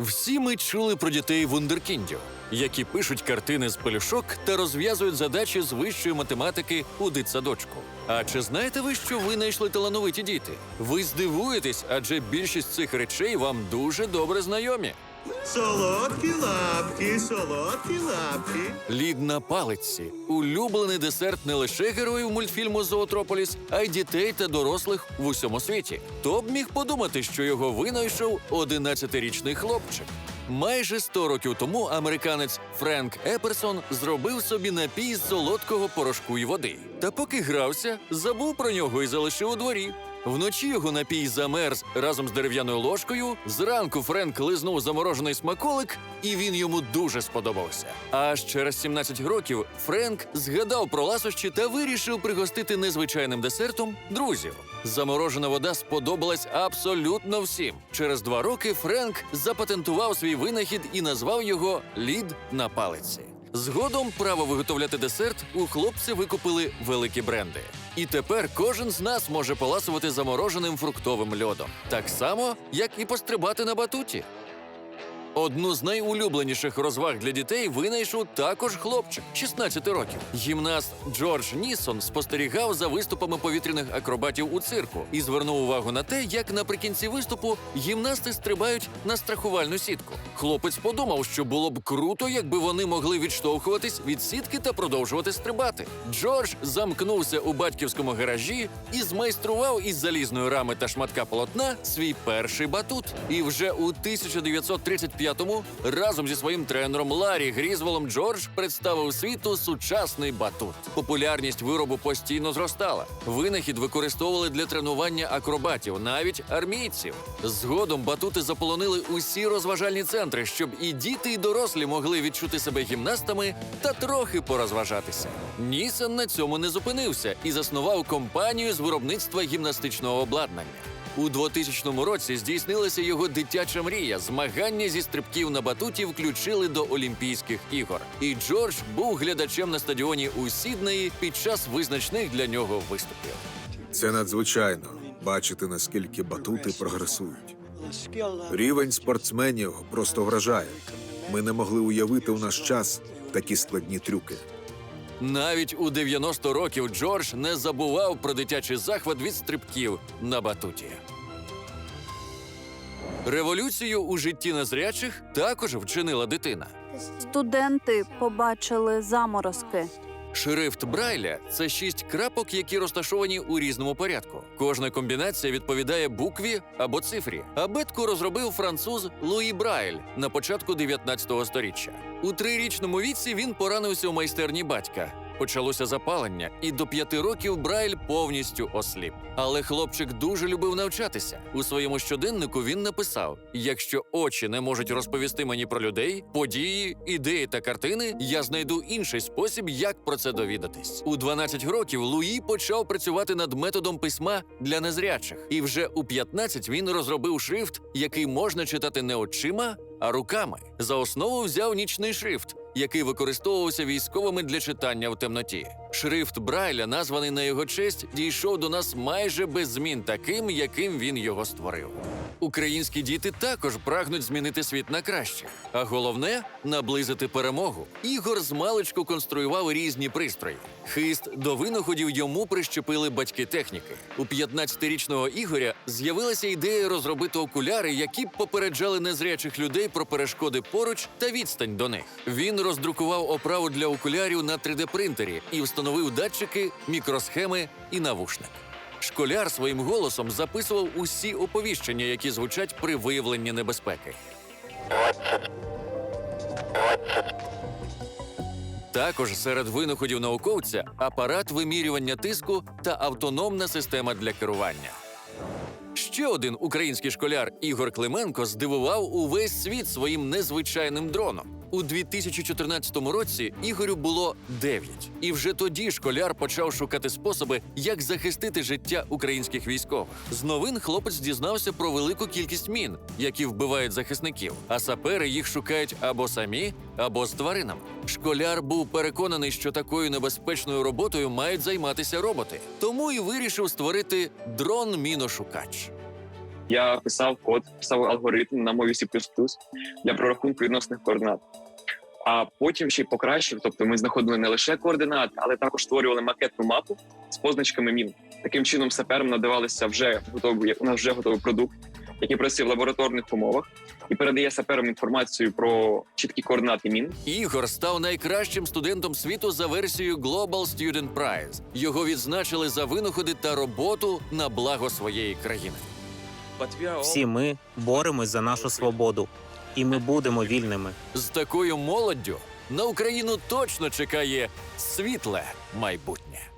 Всі ми чули про дітей вундеркіндів, які пишуть картини з пелюшок та розв'язують задачі з вищої математики у дитсадочку. А чи знаєте ви, що ви знайшли талановиті діти? Ви здивуєтесь, адже більшість цих речей вам дуже добре знайомі. Солодкі лапки, солодкі лапки. Лід на палиці улюблений десерт не лише героїв мультфільму Зоотрополіс, а й дітей та дорослих в усьому світі. Хто б міг подумати, що його винайшов 11-річний хлопчик. Майже 100 років тому американець Френк Еперсон зробив собі напій з солодкого порошку і води. Та поки грався, забув про нього і залишив у дворі. Вночі його напій замерз разом з дерев'яною ложкою. Зранку Френк лизнув заморожений смаколик, і він йому дуже сподобався. Аж через 17 років Френк згадав про ласощі та вирішив пригостити незвичайним десертом друзів. Заморожена вода сподобалась абсолютно всім. Через два роки Френк запатентував свій винахід і назвав його лід на палиці. Згодом право виготовляти десерт у хлопці викупили великі бренди. І тепер кожен з нас може поласувати замороженим фруктовим льодом, так само, як і пострибати на батуті. Одну з найулюбленіших розваг для дітей винайшов також хлопчик 16 років. Гімнаст Джордж Нісон спостерігав за виступами повітряних акробатів у цирку і звернув увагу на те, як наприкінці виступу гімнасти стрибають на страхувальну сітку. Хлопець подумав, що було б круто, якби вони могли відштовхуватись від сітки та продовжувати стрибати. Джордж замкнувся у батьківському гаражі і змайстрував із залізної рами та шматка полотна свій перший батут. І вже у 1935-му разом зі своїм тренером Ларі Грізволом Джордж представив світу сучасний батут. Популярність виробу постійно зростала. Винахід використовували для тренування акробатів, навіть армійців. Згодом батути заполонили усі розважальні центри, щоб і діти, і дорослі могли відчути себе гімнастами та трохи порозважатися. Нісан на цьому не зупинився і заснував компанію з виробництва гімнастичного обладнання. У 2000 році здійснилася його дитяча мрія. Змагання зі стрибків на батуті включили до Олімпійських ігор. І Джордж був глядачем на стадіоні у Сіднеї під час визначних для нього виступів. Це надзвичайно бачити, наскільки батути прогресують. Рівень спортсменів просто вражає. Ми не могли уявити у наш час такі складні трюки. Навіть у 90 років Джордж не забував про дитячий захват від стрибків на батуті. Революцію у житті незрячих також вчинила дитина. Студенти побачили заморозки. Шрифт Брайля це шість крапок, які розташовані у різному порядку. Кожна комбінація відповідає букві або цифрі. Абетку розробив француз Луї Брайль на початку 19 століття. У трирічному віці він поранився у майстерні батька. Почалося запалення, і до п'яти років Брайль повністю осліп. Але хлопчик дуже любив навчатися. У своєму щоденнику він написав: якщо очі не можуть розповісти мені про людей, події, ідеї та картини, я знайду інший спосіб, як про це довідатись. У 12 років Луї почав працювати над методом письма для незрячих, і вже у 15 він розробив шрифт, який можна читати не очима, а руками. За основу взяв нічний шрифт, який використовувався військовими для читання в темноті. Шрифт Брайля, названий на його честь, дійшов до нас майже без змін, таким, яким він його створив. Українські діти також прагнуть змінити світ на краще, а головне наблизити перемогу. Ігор з конструював різні пристрої. Хист до винаходів йому прищепили батьки техніки. У 15-річного Ігоря з'явилася ідея розробити окуляри, які б попереджали незрячих людей про перешкоди поруч та відстань до них. Він роздрукував оправу для окулярів на 3D-принтері і встановив датчики, мікросхеми і навушник. Школяр своїм голосом записував усі оповіщення, які звучать при виявленні небезпеки. Також серед винаходів науковця апарат вимірювання тиску та автономна система для керування. Ще один український школяр Ігор Клименко здивував увесь світ своїм незвичайним дроном. У 2014 році Ігорю було 9. І вже тоді школяр почав шукати способи, як захистити життя українських військових. З новин хлопець дізнався про велику кількість мін, які вбивають захисників, а сапери їх шукають або самі, або з тваринами. Школяр був переконаний, що такою небезпечною роботою мають займатися роботи, тому і вирішив створити дрон-міношукач. Я писав код, писав алгоритм на мові C++ для прорахунку відносних координат. А потім ще й покращив. Тобто ми знаходили не лише координати, але також створювали макетну мапу з позначками мін. Таким чином, саперам надавалися вже готовий, у нас вже готовий продукт, який працює в лабораторних умовах і передає саперам інформацію про чіткі координати мін. Ігор став найкращим студентом світу за версією Global Student Prize. Його відзначили за винаходи та роботу на благо своєї країни. Всі ми боремось за нашу свободу, і ми будемо вільними. З такою молоддю на Україну точно чекає світле майбутнє.